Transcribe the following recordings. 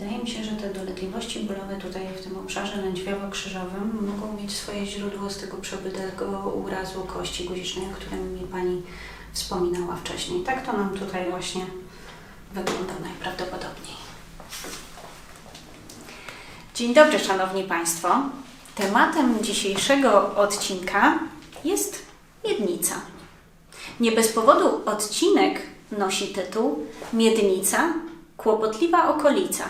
Wydaje mi się, że te dolegliwości bólowe tutaj w tym obszarze lędźwiowo-krzyżowym mogą mieć swoje źródło z tego przebytego urazu kości guzicznej, o którym mi Pani wspominała wcześniej. Tak to nam tutaj właśnie wygląda najprawdopodobniej. Dzień dobry, Szanowni Państwo. Tematem dzisiejszego odcinka jest miednica. Nie bez powodu odcinek nosi tytuł Miednica kłopotliwa okolica.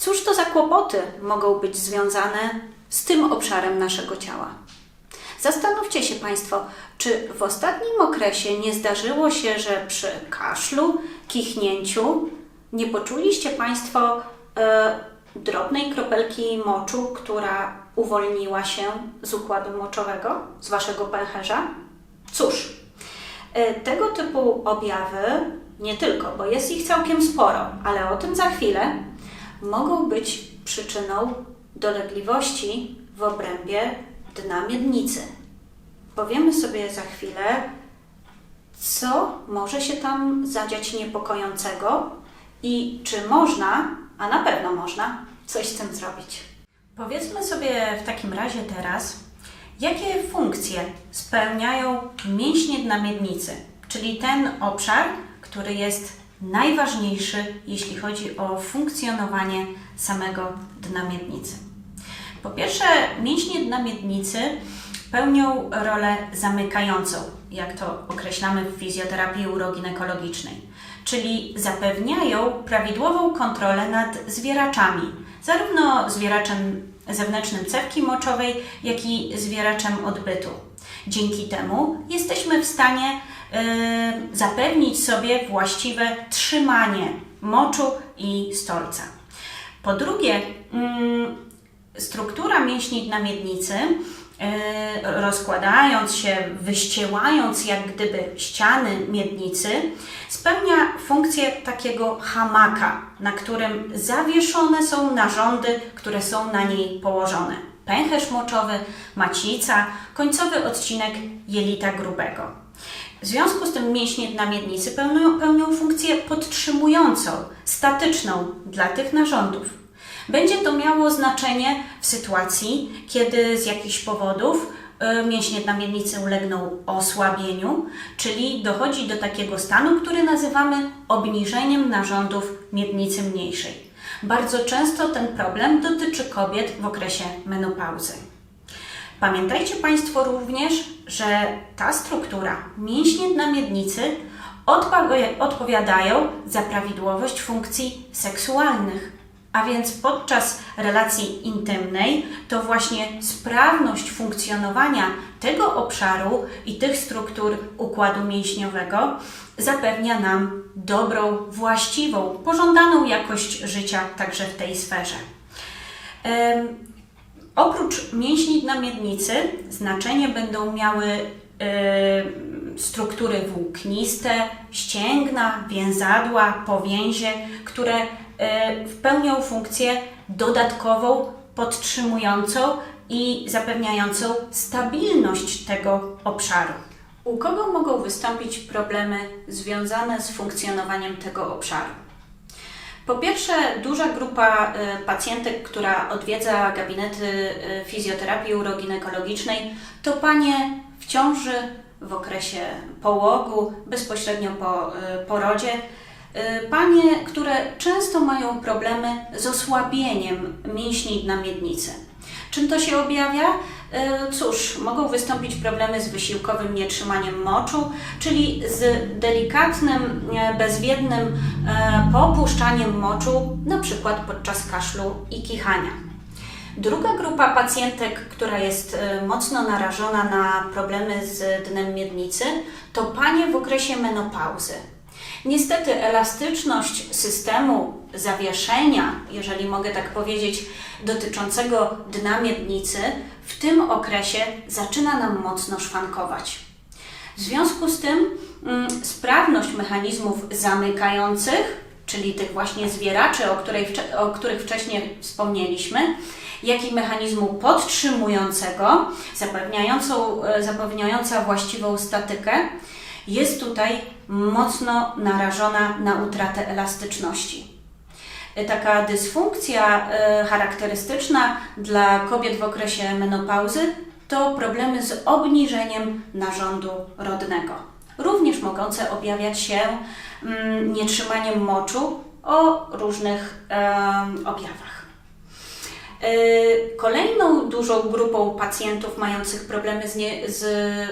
Cóż to za kłopoty mogą być związane z tym obszarem naszego ciała? Zastanówcie się Państwo, czy w ostatnim okresie nie zdarzyło się, że przy kaszlu, kichnięciu nie poczuliście Państwo e, drobnej kropelki moczu, która uwolniła się z układu moczowego, z Waszego pęcherza? Cóż, e, tego typu objawy, nie tylko, bo jest ich całkiem sporo, ale o tym za chwilę, mogą być przyczyną dolegliwości w obrębie dna miednicy. Powiemy sobie za chwilę, co może się tam zadziać niepokojącego i czy można, a na pewno można, coś z tym zrobić. Powiedzmy sobie w takim razie teraz, jakie funkcje spełniają mięśnie dna miednicy, czyli ten obszar, który jest najważniejszy, jeśli chodzi o funkcjonowanie samego dna miednicy. Po pierwsze, mięśnie dna miednicy pełnią rolę zamykającą, jak to określamy w fizjoterapii uroginekologicznej, czyli zapewniają prawidłową kontrolę nad zwieraczami, zarówno zwieraczem zewnętrznym cewki moczowej, jak i zwieraczem odbytu. Dzięki temu jesteśmy w stanie y, zapewnić sobie właściwe trzymanie moczu i stolca. Po drugie, mm, struktura mięśni dna miednicy, y, rozkładając się, wyściełając jak gdyby ściany miednicy, spełnia funkcję takiego hamaka, na którym zawieszone są narządy, które są na niej położone. Pęcherz moczowy, macica, końcowy odcinek jelita grubego. W związku z tym mięśnie dna miednicy pełnią, pełnią funkcję podtrzymującą, statyczną dla tych narządów. Będzie to miało znaczenie w sytuacji, kiedy z jakichś powodów y, mięśnie dna miednicy ulegną osłabieniu, czyli dochodzi do takiego stanu, który nazywamy obniżeniem narządów miednicy mniejszej. Bardzo często ten problem dotyczy kobiet w okresie menopauzy. Pamiętajcie Państwo również, że ta struktura, mięśnie dna miednicy, odpowiadają za prawidłowość funkcji seksualnych. A więc podczas relacji intymnej to właśnie sprawność funkcjonowania tego obszaru i tych struktur układu mięśniowego zapewnia nam dobrą, właściwą, pożądaną jakość życia także w tej sferze. Oprócz mięśni dna miednicy znaczenie będą miały struktury włókniste, ścięgna, więzadła, powięzie, które pełnią funkcję dodatkową, podtrzymującą i zapewniającą stabilność tego obszaru. U kogo mogą wystąpić problemy związane z funkcjonowaniem tego obszaru? Po pierwsze, duża grupa y, pacjentek, która odwiedza gabinety y, fizjoterapii uroginekologicznej, to panie w ciąży, w okresie połogu, bezpośrednio po porodzie. Y, Panie, które często mają problemy z osłabieniem mięśni dna miednicy. Czym to się objawia? Y, Cóż, mogą wystąpić problemy z wysiłkowym nietrzymaniem moczu, czyli z delikatnym, e, bezwiednym e, popuszczaniem moczu, na przykład podczas kaszlu i kichania. Druga grupa pacjentek, która jest e, mocno narażona na problemy z dnem miednicy, to panie w okresie menopauzy. Niestety elastyczność systemu zawieszenia, jeżeli mogę tak powiedzieć, dotyczącego dna miednicy w tym okresie zaczyna nam mocno szwankować. W związku z tym mm, sprawność mechanizmów zamykających, czyli tych właśnie zwieraczy, o, której, o których wcześniej wspomnieliśmy, jak i mechanizmu podtrzymującego, zapewniającą, e, zapewniająca właściwą statykę, jest tutaj mocno narażona na utratę elastyczności. E, Taka dysfunkcja e, charakterystyczna dla kobiet w okresie menopauzy to problemy z obniżeniem narządu rodnego, również mogące objawiać się mm, nietrzymaniem moczu o różnych objawach. E, Kolejną dużą grupą pacjentów mających problemy z, nie, z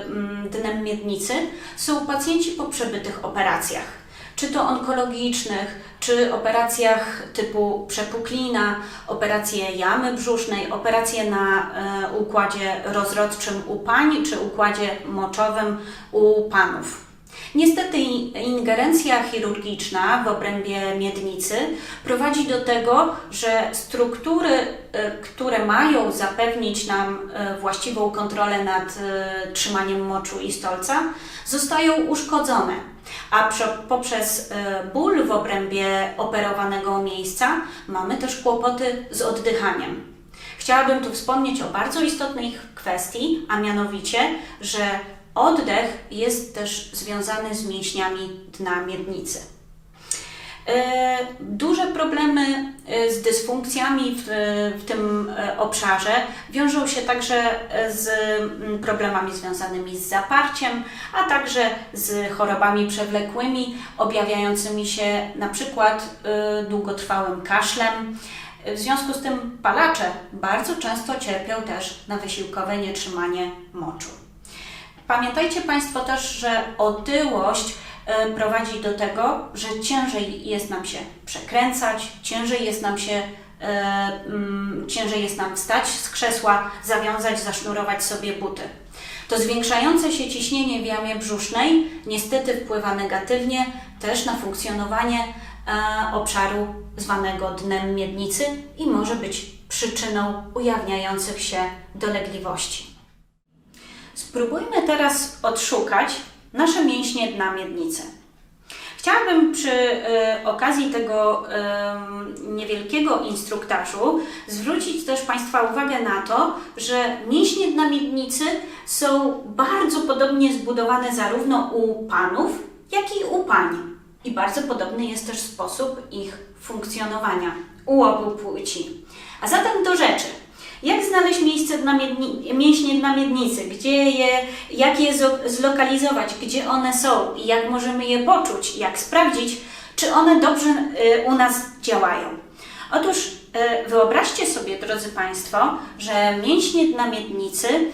mm, dnem miednicy są pacjenci po przebytych operacjach, czy to onkologicznych, czy operacjach typu przepuklina, operacje jamy brzusznej, operacje na e, układzie rozrodczym u pań, czy układzie moczowym u panów. Niestety ingerencja chirurgiczna w obrębie miednicy prowadzi do tego, że struktury, e, które mają zapewnić nam e, właściwą kontrolę nad e, trzymaniem moczu i stolca, zostają uszkodzone. A prze- poprzez ból w obrębie operowanego miejsca mamy też kłopoty z oddychaniem. Chciałabym tu wspomnieć o bardzo istotnej kwestii, a mianowicie, że oddech jest też związany z mięśniami dna miednicy. E, Duże problemy e, z dysfunkcjami w, w tym e, obszarze wiążą się także z mm, problemami związanymi z zaparciem, a także z chorobami przewlekłymi, objawiającymi się na przykład długotrwałym kaszlem. W związku z tym palacze bardzo często cierpią też na wysiłkowe nietrzymanie moczu. Pamiętajcie Państwo też, że otyłość e, prowadzi do tego, że ciężej jest nam się przekręcać, ciężej jest nam się e, mm, ciężej jest nam wstać z krzesła, zawiązać, zasznurować sobie buty. To zwiększające się ciśnienie w jamie brzusznej niestety wpływa negatywnie też na funkcjonowanie e, obszaru zwanego dnem miednicy i może być przyczyną ujawniających się dolegliwości. Spróbujmy teraz odszukać nasze mięśnie dna miednicy. Chciałabym przy e, okazji tego em, niewielkiego instruktażu zwrócić też Państwa uwagę na to, że mięśnie dna miednicy są bardzo podobnie zbudowane zarówno u panów, jak i u pań. I bardzo podobny jest też sposób ich funkcjonowania u obu płci. A zatem do rzeczy. Jak znaleźć miejsce dna miedni- mięśnie dna miednicy? Gdzie je, jak je zo- zlokalizować? Gdzie one są? I jak możemy je poczuć? Jak sprawdzić, czy one dobrze y, u nas działają? Otóż y, wyobraźcie sobie, drodzy Państwo, że mięśnie dna miednicy y,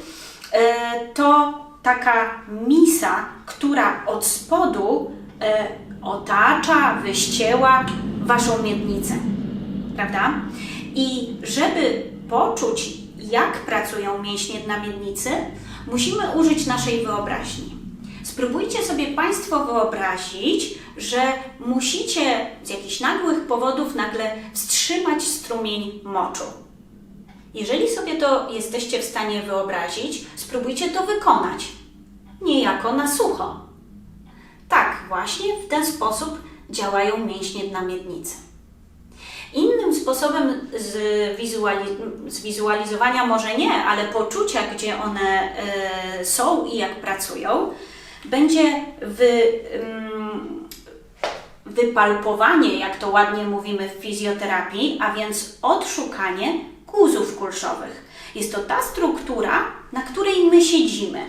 to taka misa, która od spodu otacza, wyścięła Waszą miednicę prawda? I żeby poczuć, jak pracują mięśnie dna miednicy, musimy użyć naszej wyobraźni. Spróbujcie sobie Państwo wyobrazić, że musicie z jakichś nagłych powodów nagle wstrzymać strumień moczu. Jeżeli sobie to jesteście w stanie wyobrazić, spróbujcie to wykonać. Niejako na sucho. Tak, właśnie w ten sposób działają mięśnie dna miednicy. Innym sposobem zwizuali- zwizualizowania, może nie, ale poczucia, gdzie one e, są i jak pracują, będzie ym, wypalpowanie, jak to ładnie mówimy w fizjoterapii, a więc odszukanie guzów kulszowych. Jest to ta struktura, na której my siedzimy.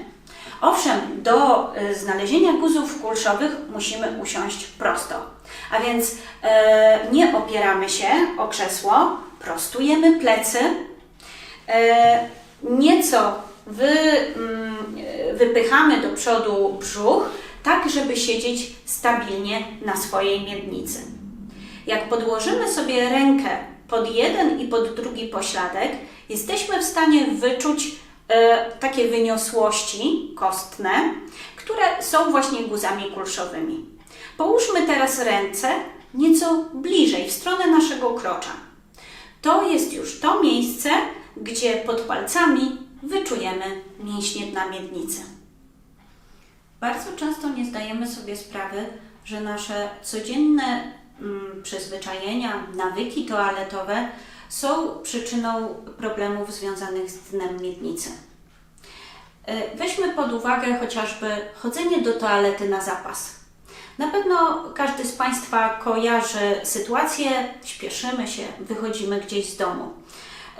Owszem, do e, znalezienia guzów kulszowych musimy usiąść prosto. A więc e, nie opieramy się o krzesło, prostujemy plecy, e, nieco wy, mm, wypychamy do przodu brzuch, tak żeby siedzieć stabilnie na swojej miednicy. Jak podłożymy sobie rękę pod jeden i pod drugi pośladek, jesteśmy w stanie wyczuć e, takie wyniosłości kostne, które są właśnie guzami kulszowymi. Połóżmy teraz ręce nieco bliżej, w stronę naszego krocza. To jest już to miejsce, gdzie pod palcami wyczujemy mięśnie dna miednicy. Bardzo często nie zdajemy sobie sprawy, że nasze codzienne mm, przyzwyczajenia, nawyki toaletowe są przyczyną problemów związanych z dnem miednicy. E, Weźmy pod uwagę chociażby chodzenie do toalety na zapas. Na pewno każdy z Państwa kojarzy sytuację, śpieszymy się, wychodzimy gdzieś z domu.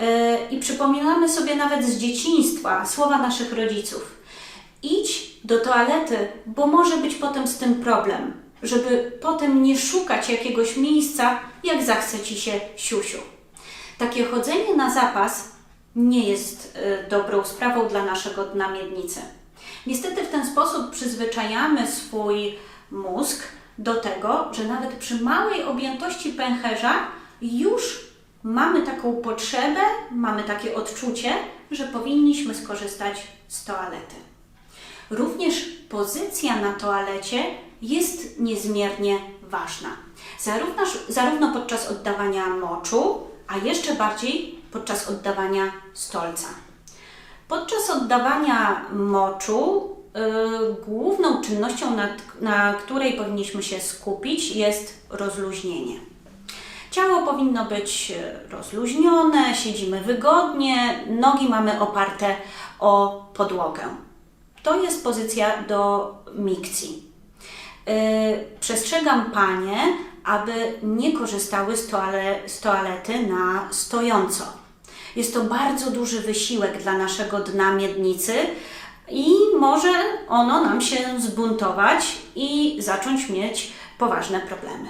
Yy, I przypominamy sobie nawet z dzieciństwa słowa naszych rodziców. Idź do toalety, bo może być potem z tym problem, żeby potem nie szukać jakiegoś miejsca, jak zachce ci się siusiu. Takie chodzenie na zapas nie jest y, dobrą sprawą dla naszego dna miednicy. Niestety w ten sposób przyzwyczajamy swój mózg do tego, że nawet przy małej objętości pęcherza już mamy taką potrzebę, mamy takie odczucie, że powinniśmy skorzystać z toalety. Również pozycja na toalecie jest niezmiernie ważna. Zarówno, zarówno podczas oddawania moczu, a jeszcze bardziej podczas oddawania stolca. Podczas oddawania moczu główną czynnością, na, na której powinniśmy się skupić, jest rozluźnienie. Ciało powinno być rozluźnione, siedzimy wygodnie, nogi mamy oparte o podłogę. To jest pozycja do mikcji. Yy, przestrzegam Panie, aby nie korzystały z, toale, z toalety na stojąco. Jest to bardzo duży wysiłek dla naszego dna miednicy i może ono nam się zbuntować i zacząć mieć poważne problemy.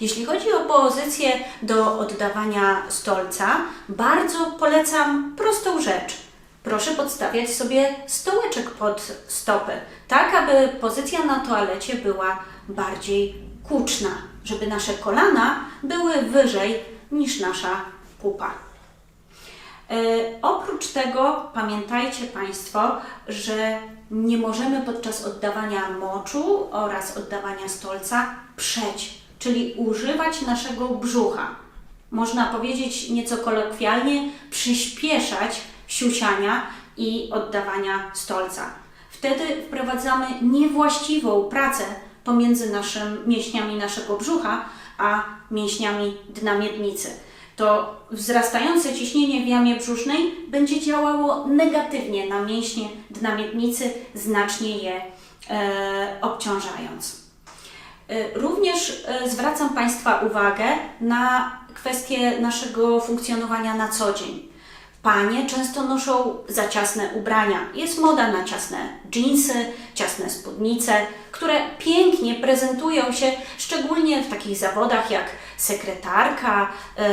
Jeśli chodzi o pozycję do oddawania stolca, bardzo polecam prostą rzecz. Proszę podstawiać sobie stołeczek pod stopy, tak aby pozycja na toalecie była bardziej kuczna, żeby nasze kolana były wyżej niż nasza pupa. E, oprócz tego pamiętajcie Państwo, że nie możemy podczas oddawania moczu oraz oddawania stolca przeć, czyli używać naszego brzucha. Można powiedzieć nieco kolokwialnie, przyspieszać siusiania i oddawania stolca. Wtedy wprowadzamy niewłaściwą pracę pomiędzy mięśniami naszego brzucha a mięśniami dna miednicy. To wzrastające ciśnienie w jamie brzusznej będzie działało negatywnie na mięśnie dna miednicy, znacznie je e, obciążając. E, również e, zwracam Państwa uwagę na kwestię naszego funkcjonowania na co dzień. Panie często noszą za ciasne ubrania. Jest moda na ciasne dżinsy, ciasne spódnice, które pięknie prezentują się, szczególnie w takich zawodach jak sekretarka, yy,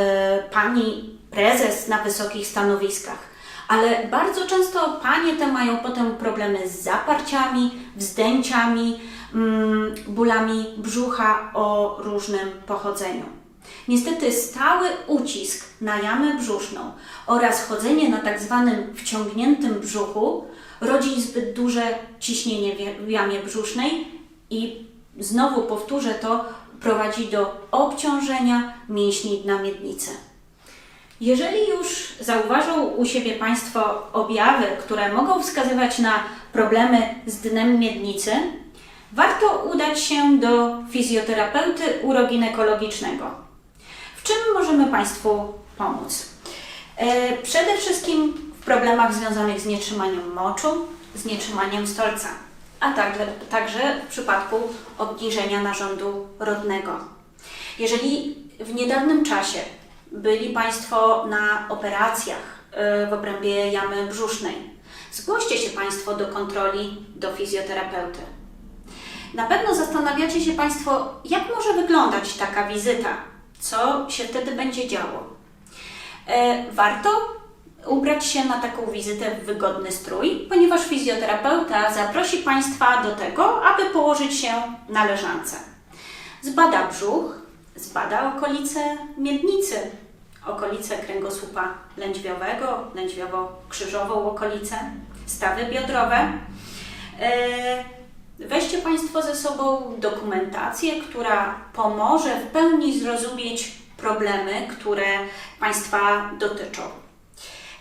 pani prezes na wysokich stanowiskach. Ale bardzo często panie te mają potem problemy z zaparciami, wzdęciami, mm, bólami brzucha o różnym pochodzeniu. Niestety stały ucisk na jamę brzuszną oraz chodzenie na tak zwanym wciągniętym brzuchu rodzi zbyt duże ciśnienie w jamie brzusznej i znowu powtórzę to, prowadzi do obciążenia mięśni dna miednicy. Jeżeli już zauważą u siebie Państwo objawy, które mogą wskazywać na problemy z dnem miednicy, warto udać się do fizjoterapeuty uroginekologicznego. W czym możemy Państwu pomóc? E, przede wszystkim w problemach związanych z nietrzymaniem moczu, z nietrzymaniem stolca, a także, także w przypadku obniżenia narządu rodnego. Jeżeli w niedawnym czasie byli Państwo na operacjach e, w obrębie jamy brzusznej, zgłoście się Państwo do kontroli do fizjoterapeuty. Na pewno zastanawiacie się Państwo, jak może wyglądać taka wizyta, co się wtedy będzie działo. E, warto ubrać się na taką wizytę w wygodny strój, ponieważ fizjoterapeuta zaprosi Państwa do tego, aby położyć się na leżance. Zbada brzuch, zbada okolice miednicy, okolice kręgosłupa lędźwiowego, lędźwiowo-krzyżową okolicę, stawy biodrowe. E, weźcie Państwo ze sobą dokumentację, która pomoże w pełni zrozumieć problemy, które Państwa dotyczą.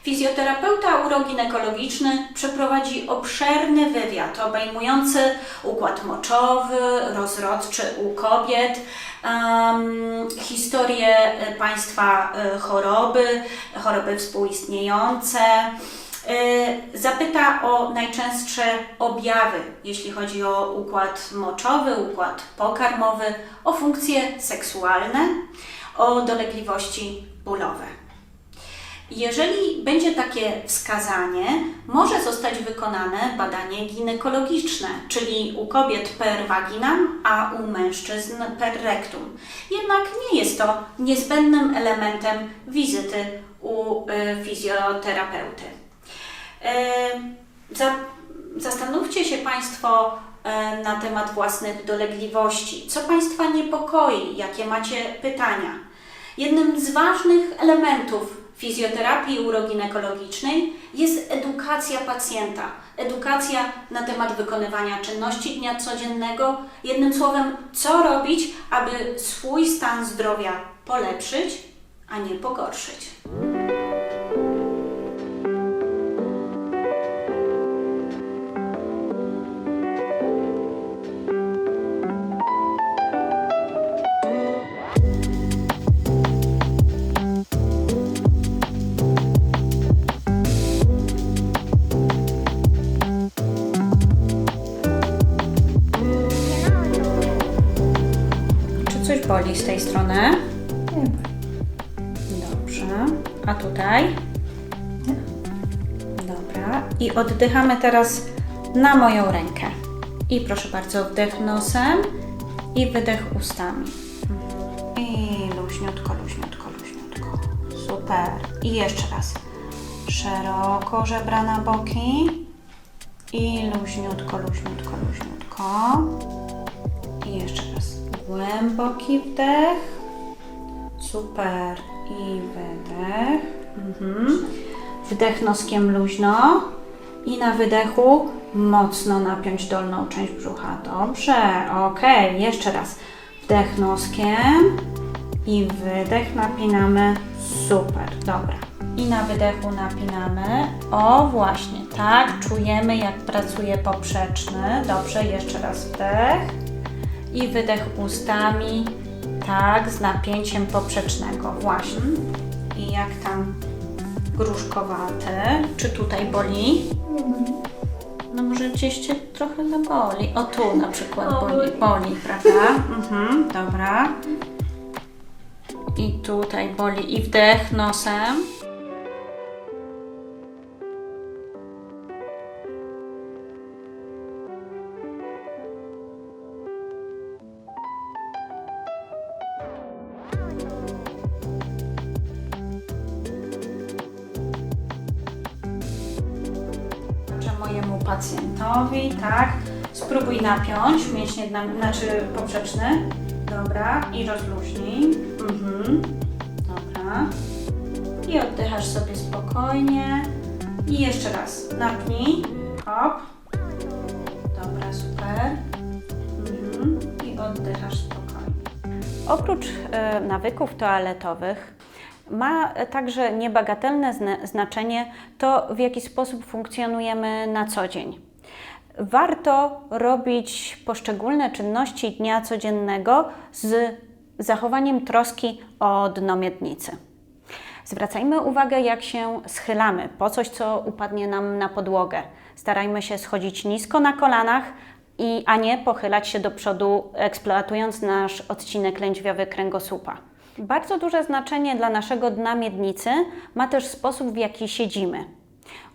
Fizjoterapeuta uroginekologiczny przeprowadzi obszerny wywiad obejmujący układ moczowy, rozrodczy u kobiet, um, historię Państwa e, choroby, choroby współistniejące, Zapyta o najczęstsze objawy, jeśli chodzi o układ moczowy, układ pokarmowy, o funkcje seksualne, o dolegliwości bólowe. Jeżeli będzie takie wskazanie, może zostać wykonane badanie ginekologiczne, czyli u kobiet per vaginam, a u mężczyzn per rectum. Jednak nie jest to niezbędnym elementem wizyty u y, fizjoterapeuty. Za, zastanówcie się Państwo y, na temat własnych dolegliwości. Co Państwa niepokoi? Jakie macie pytania? Jednym z ważnych elementów fizjoterapii uroginekologicznej jest edukacja pacjenta. Edukacja na temat wykonywania czynności dnia codziennego. Jednym słowem, co robić, aby swój stan zdrowia polepszyć, a nie pogorszyć. Tej strony? Dobrze. A tutaj? Dobra. I oddychamy teraz na moją rękę. I proszę bardzo, wdech nosem i wydech ustami. I luźniutko, luźniutko, luźniutko. Super. I jeszcze raz. Szeroko żebra na boki. I luźniutko, luźniutko, luźniutko. I jeszcze. Głęboki wdech. Super. I wydech. Mhm. Wdech noskiem luźno. I na wydechu mocno napiąć dolną część brzucha. Dobrze. Ok. Jeszcze raz. Wdech noskiem. I wydech napinamy. Super. Dobra. I na wydechu napinamy. O, właśnie. Tak. Czujemy, jak pracuje poprzeczny. Dobrze. Jeszcze raz wdech i wydech ustami, tak, z napięciem poprzecznego, właśnie. I jak tam gruszkowaty, czy tutaj boli? No może gdzieś Cię trochę zaboli. O tu na przykład boli. boli, prawda? Mhm, dobra. I tutaj boli i wdech nosem. Pacjentowi, tak. Spróbuj napiąć mięśnie, dna, znaczy poprzeczny. Dobra, i rozluźnij. Mhm. Dobra. I oddychasz sobie spokojnie. I jeszcze raz. Napnij. Hop. Dobra, super. Mhm. I oddychasz spokojnie. Oprócz e, nawyków toaletowych, ma także niebagatelne zna- znaczenie to, w jaki sposób funkcjonujemy na co dzień. Warto robić poszczególne czynności dnia codziennego z zachowaniem troski o dno miednicy. Zwracajmy uwagę, jak się schylamy po coś, co upadnie nam na podłogę. Starajmy się schodzić nisko na kolanach, i, a nie pochylać się do przodu, eksploatując nasz odcinek lędźwiowy kręgosłupa. Bardzo duże znaczenie dla naszego dna miednicy ma też sposób, w jaki siedzimy.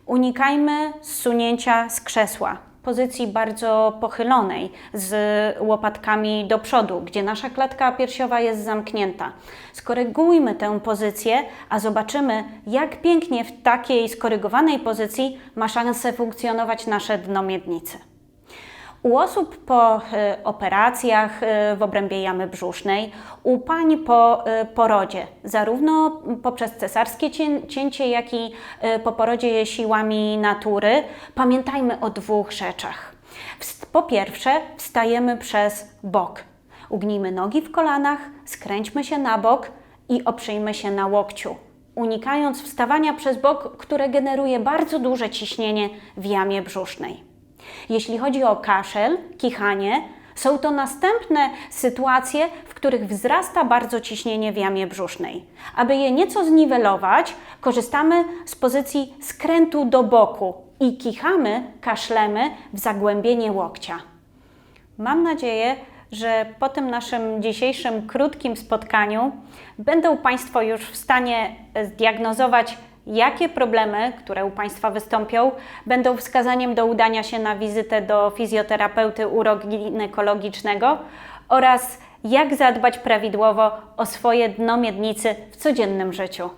Unikajmy zsunięcia z krzesła, pozycji bardzo pochylonej, z łopatkami do przodu, gdzie nasza klatka piersiowa jest zamknięta. Skorygujmy tę pozycję, a zobaczymy, jak pięknie w takiej skorygowanej pozycji ma szansę funkcjonować nasze dno miednicy. U osób po e, operacjach e, w obrębie jamy brzusznej, u pań po e, porodzie, zarówno poprzez cesarskie cię- cięcie, jak i po porodzie siłami natury, pamiętajmy o dwóch rzeczach. Po pierwsze, wstajemy przez bok. Ugnijmy nogi w kolanach, skręćmy się na bok i oprzyjmy się na łokciu unikając wstawania przez bok, które generuje bardzo duże ciśnienie w jamie brzusznej. Jeśli chodzi o kaszel, kichanie, Są to następne sytuacje, w których wzrasta bardzo ciśnienie w jamie brzusznej. Aby je nieco zniwelować, korzystamy z pozycji skrętu do boku i kichamy, kaszlemy w zagłębienie łokcia. Mam nadzieję, że po tym naszym dzisiejszym krótkim spotkaniu będą Państwo już w stanie zdiagnozować, jakie problemy, które u Państwa wystąpią, będą wskazaniem do udania się na wizytę do fizjoterapeuty uroginekologicznego oraz jak zadbać prawidłowo o swoje dno miednicy w codziennym życiu.